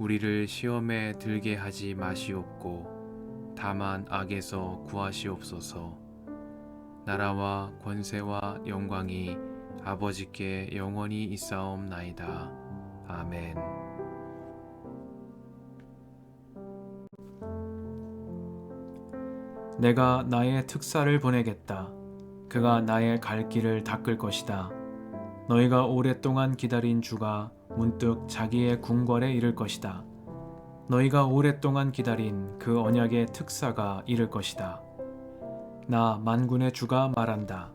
우리를 시험에 들게 하지 마시옵고 다만 악에서 구하시옵소서 나라와 권세와 영광이 아버지께 영원히 있사옵나이다 아멘 내가 나의 특사를 보내겠다. 그가 나의 갈 길을 닦을 것이다. 너희가 오랫동안 기다린 주가 문득 자기의 궁궐에 이를 것이다. 너희가 오랫동안 기다린 그 언약의 특사가 이를 것이다. 나 만군의 주가 말한다.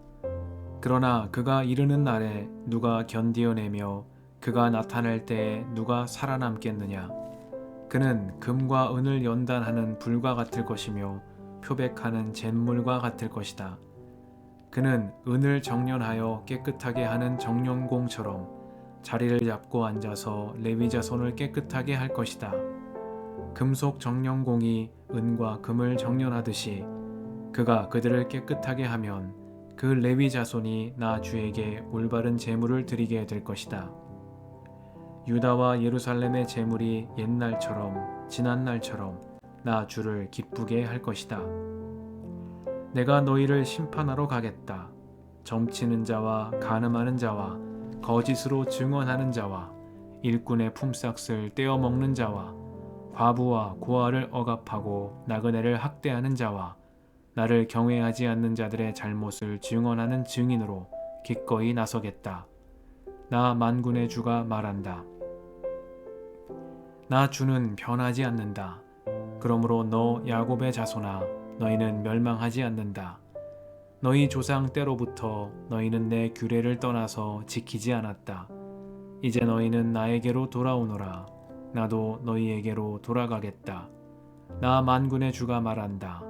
그러나 그가 이르는 날에 누가 견디어내며 그가 나타날 때에 누가 살아남겠느냐? 그는 금과 은을 연단하는 불과 같을 것이며 표백하는 잿물과 같을 것이다. 그는 은을 정련하여 깨끗하게 하는 정련공처럼 자리를 잡고 앉아서 레위 자손을 깨끗하게 할 것이다. 금속 정련공이 은과 금을 정련하듯이 그가 그들을 깨끗하게 하면 그 레위 자손이 나 주에게 올바른 제물을 드리게 될 것이다. 유다와 예루살렘의 제물이 옛날처럼 지난 날처럼 나 주를 기쁘게 할 것이다. 내가 너희를 심판하러 가겠다. 점치는 자와 가늠하는 자와 거짓으로 증언하는 자와 일꾼의 품삯을 떼어 먹는 자와 과부와 고아를 억압하고 나그네를 학대하는 자와 나를 경외하지 않는 자들의 잘못을 증언하는 증인으로 기꺼이 나서겠다. 나 만군의 주가 말한다. 나 주는 변하지 않는다. 그러므로 너 야곱의 자손아 너희는 멸망하지 않는다. 너희 조상 때로부터 너희는 내 규례를 떠나서 지키지 않았다. 이제 너희는 나에게로 돌아오노라. 나도 너희에게로 돌아가겠다. 나 만군의 주가 말한다.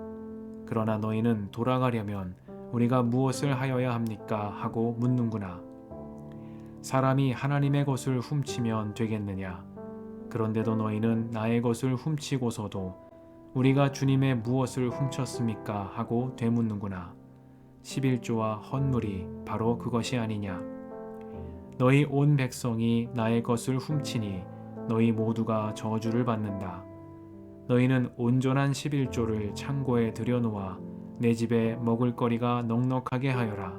그러나 너희는 돌아가려면 우리가 무엇을 하여야 합니까? 하고 묻는구나. 사람이 하나님의 것을 훔치면 되겠느냐? 그런데도 너희는 나의 것을 훔치고서도 우리가 주님의 무엇을 훔쳤습니까? 하고 되묻는구나. 11조와 헌물이 바로 그것이 아니냐. 너희 온 백성이 나의 것을 훔치니 너희 모두가 저주를 받는다. 너희는 온전한 11조를 창고에 들여놓아 내 집에 먹을 거리가 넉넉하게 하여라.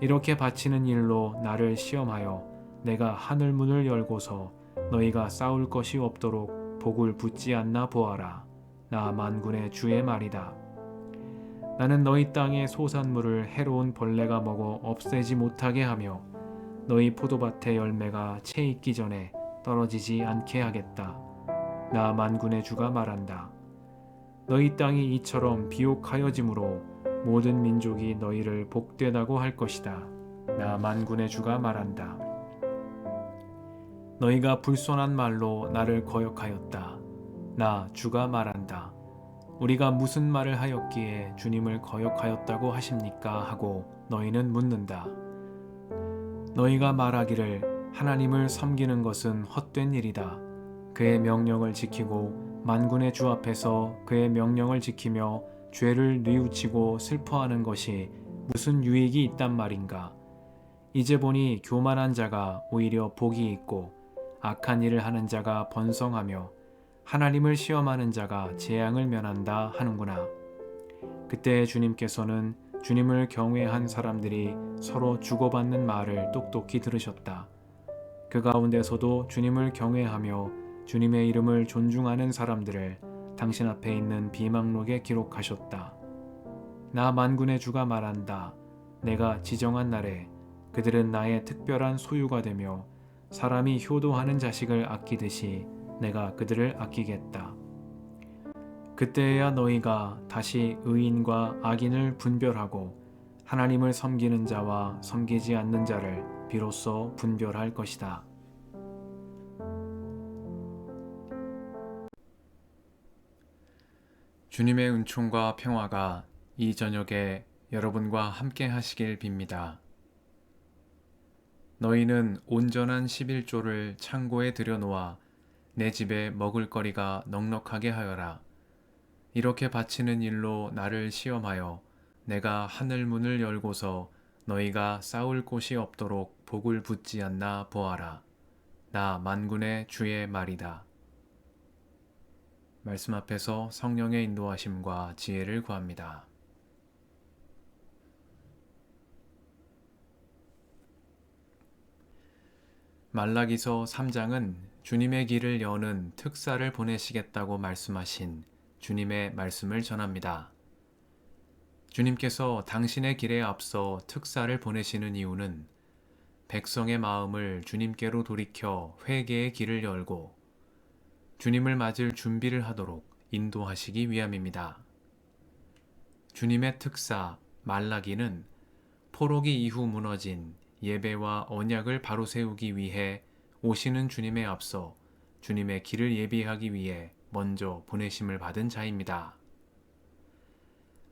이렇게 바치는 일로 나를 시험하여 내가 하늘 문을 열고서 너희가 싸울 것이 없도록 복을 붙지 않나 보아라. 나 만군의 주의 말이다. 나는 너희 땅의 소산물을 해로운 벌레가 먹어 없애지 못하게 하며 너희 포도밭의 열매가 채 익기 전에 떨어지지 않게 하겠다. 나 만군의 주가 말한다. 너희 땅이 이처럼 비옥하여짐으로 모든 민족이 너희를 복되다고 할 것이다. 나 만군의 주가 말한다. 너희가 불손한 말로 나를 거역하였다. 나 주가 말한다. 우리가 무슨 말을 하였기에 주님을 거역하였다고 하십니까? 하고 너희는 묻는다. 너희가 말하기를 하나님을 섬기는 것은 헛된 일이다. 그의 명령을 지키고 만군의 주 앞에서 그의 명령을 지키며 죄를 뉘우치고 슬퍼하는 것이 무슨 유익이 있단 말인가? 이제 보니 교만한 자가 오히려 복이 있고 악한 일을 하는 자가 번성하며 하나님을 시험하는 자가 재앙을 면한다 하는구나. 그때 주님께서는 주님을 경외한 사람들이 서로 주고받는 말을 똑똑히 들으셨다. 그 가운데서도 주님을 경외하며 주님의 이름을 존중하는 사람들을 당신 앞에 있는 비망록에 기록하셨다. 나 만군의 주가 말한다. 내가 지정한 날에 그들은 나의 특별한 소유가 되며 사람이 효도하는 자식을 아끼듯이 내가 그들을 아끼겠다. 그때야 너희가 다시 의인과 악인을 분별하고 하나님을 섬기는 자와 섬기지 않는 자를 비로소 분별할 것이다. 주님의 은총과 평화가 이 저녁에 여러분과 함께 하시길 빕니다. 너희는 온전한 11조를 창고에 들여놓아 내 집에 먹을 거리가 넉넉하게 하여라. 이렇게 바치는 일로 나를 시험하여 내가 하늘 문을 열고서 너희가 싸울 곳이 없도록 복을 붙지 않나 보아라. 나 만군의 주의 말이다. 말씀 앞에서 성령의 인도하심과 지혜를 구합니다. 말라기서 3장은 주님의 길을 여는 특사를 보내시겠다고 말씀하신 주님의 말씀을 전합니다. 주님께서 당신의 길에 앞서 특사를 보내시는 이유는 백성의 마음을 주님께로 돌이켜 회개의 길을 열고 주님을 맞을 준비를 하도록 인도하시기 위함입니다. 주님의 특사 말라기는 포로기 이후 무너진 예배와 언약을 바로 세우기 위해 오시는 주님에 앞서 주님의 길을 예비하기 위해 먼저 보내심을 받은 자입니다.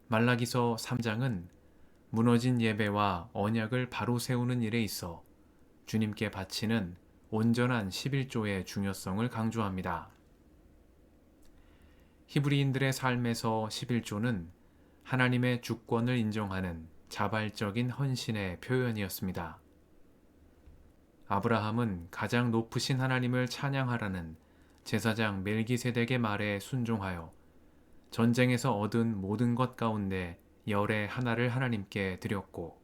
말라기서 3장은 무너진 예배와 언약을 바로 세우는 일에 있어 주님께 바치는 온전한 11조의 중요성을 강조합니다. 히브리인들의 삶에서 11조는 하나님의 주권을 인정하는 자발적인 헌신의 표현이었습니다. 아브라함은 가장 높으신 하나님을 찬양하라는 제사장 멜기세덱의 말에 순종하여 전쟁에서 얻은 모든 것 가운데 열의 하나를 하나님께 드렸고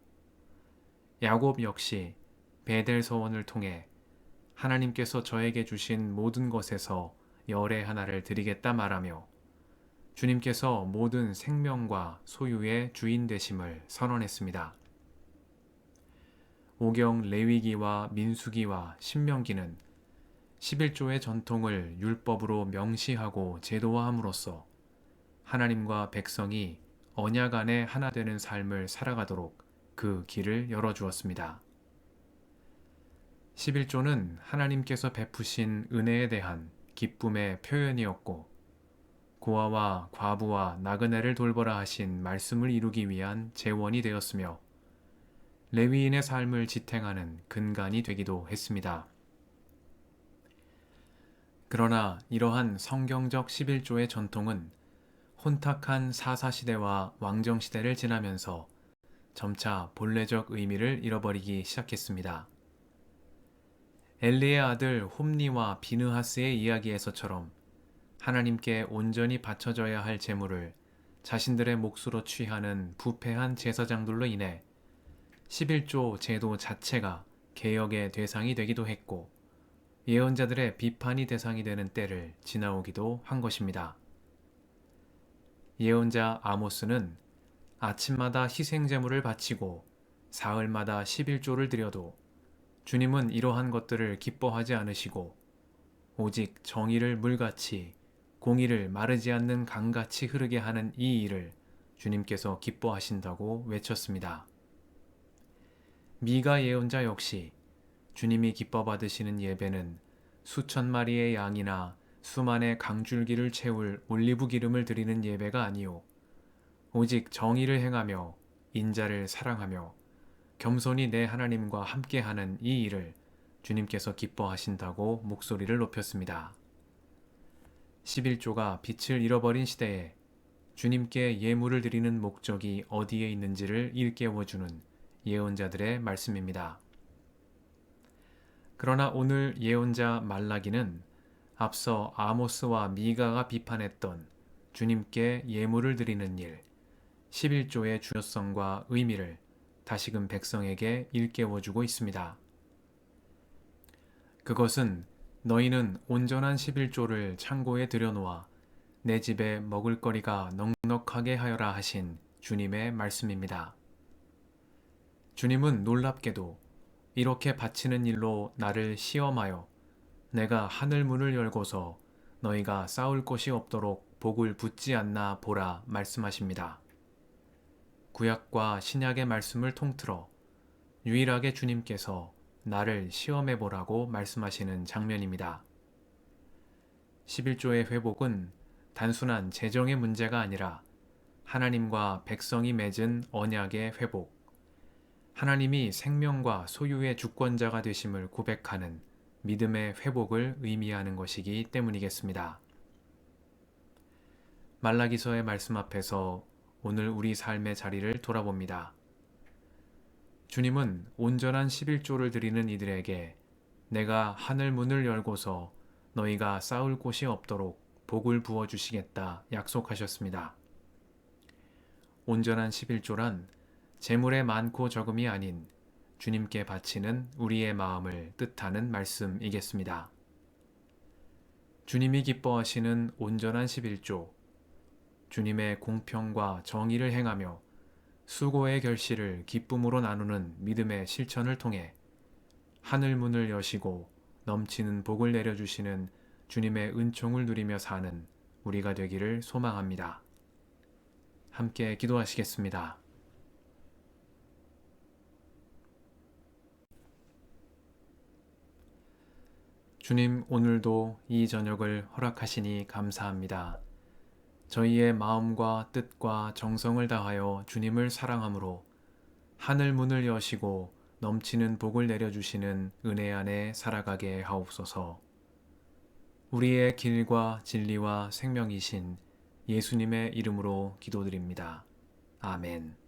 야곱 역시 베델 서원을 통해 하나님께서 저에게 주신 모든 것에서 열의 하나를 드리겠다 말하며 주님께서 모든 생명과 소유의 주인 되심을 선언했습니다. 오경 레위기와 민수기와 신명기는 11조의 전통을 율법으로 명시하고 제도화함으로써 하나님과 백성이 언약 안에 하나 되는 삶을 살아가도록 그 길을 열어주었습니다. 11조는 하나님께서 베푸신 은혜에 대한 기쁨의 표현이었고 고아와 과부와 나그네를 돌보라 하신 말씀을 이루기 위한 재원이 되었으며 레위인의 삶을 지탱하는 근간이 되기도 했습니다. 그러나 이러한 성경적 11조의 전통은 혼탁한 사사시대와 왕정시대를 지나면서 점차 본래적 의미를 잃어버리기 시작했습니다. 엘리의 아들 홈니와 비느하스의 이야기에서처럼 하나님께 온전히 바쳐져야 할 제물을 자신들의 몫으로 취하는 부패한 제사장들로 인해 11조 제도 자체가 개혁의 대상이 되기도 했고 예언자들의 비판이 대상이 되는 때를 지나오기도 한 것입니다. 예언자 아모스는 아침마다 희생제물을 바치고 사흘마다 11조를 드려도 주님은 이러한 것들을 기뻐하지 않으시고 오직 정의를 물같이 공의를 마르지 않는 강같이 흐르게 하는 이 일을 주님께서 기뻐하신다고 외쳤습니다. 미가 예언자 역시 주님이 기뻐 받으시는 예배는 수천 마리의 양이나 수만의 강줄기를 채울 올리브 기름을 드리는 예배가 아니요 오직 정의를 행하며 인자를 사랑하며 겸손히 내 하나님과 함께하는 이 일을 주님께서 기뻐하신다고 목소리를 높였습니다. 11조가 빛을 잃어버린 시대에 주님께 예물을 드리는 목적이 어디에 있는지를 일깨워주는 예언자들의 말씀입니다. 그러나 오늘 예언자 말라기는 앞서 아모스와 미가가 비판했던 주님께 예물을 드리는 일, 11조의 중요성과 의미를 다시금 백성에게 일깨워 주고 있습니다. 그것은 너희는 온전한 11조를 창고에 들여놓아 내 집에 먹을 거리가 넉넉하게 하여라 하신 주님의 말씀입니다. 주님은 놀랍게도 이렇게 바치는 일로 나를 시험하여 내가 하늘 문을 열고서 너희가 싸울 곳이 없도록 복을 붙지 않나 보라 말씀하십니다. 구약과 신약의 말씀을 통틀어 유일하게 주님께서 나를 시험해 보라고 말씀하시는 장면입니다. 11조의 회복은 단순한 재정의 문제가 아니라 하나님과 백성이 맺은 언약의 회복, 하나님이 생명과 소유의 주권자가 되심을 고백하는 믿음의 회복을 의미하는 것이기 때문이겠습니다. 말라기서의 말씀 앞에서 오늘 우리 삶의 자리를 돌아봅니다. 주님은 온전한 11조를 드리는 이들에게 내가 하늘 문을 열고서 너희가 싸울 곳이 없도록 복을 부어 주시겠다 약속하셨습니다. 온전한 11조란 재물의 많고 적음이 아닌 주님께 바치는 우리의 마음을 뜻하는 말씀이겠습니다. 주님이 기뻐하시는 온전한 11조, 주님의 공평과 정의를 행하며 수고의 결실을 기쁨으로 나누는 믿음의 실천을 통해 하늘 문을 여시고 넘치는 복을 내려주시는 주님의 은총을 누리며 사는 우리가 되기를 소망합니다. 함께 기도하시겠습니다. 주님, 오늘도 이 저녁을 허락하시니 감사합니다. 저희의 마음과 뜻과 정성을 다하여 주님을 사랑함으로 하늘 문을 여시고 넘치는 복을 내려주시는 은혜 안에 살아가게 하옵소서. 우리의 길과 진리와 생명이신 예수님의 이름으로 기도드립니다. 아멘.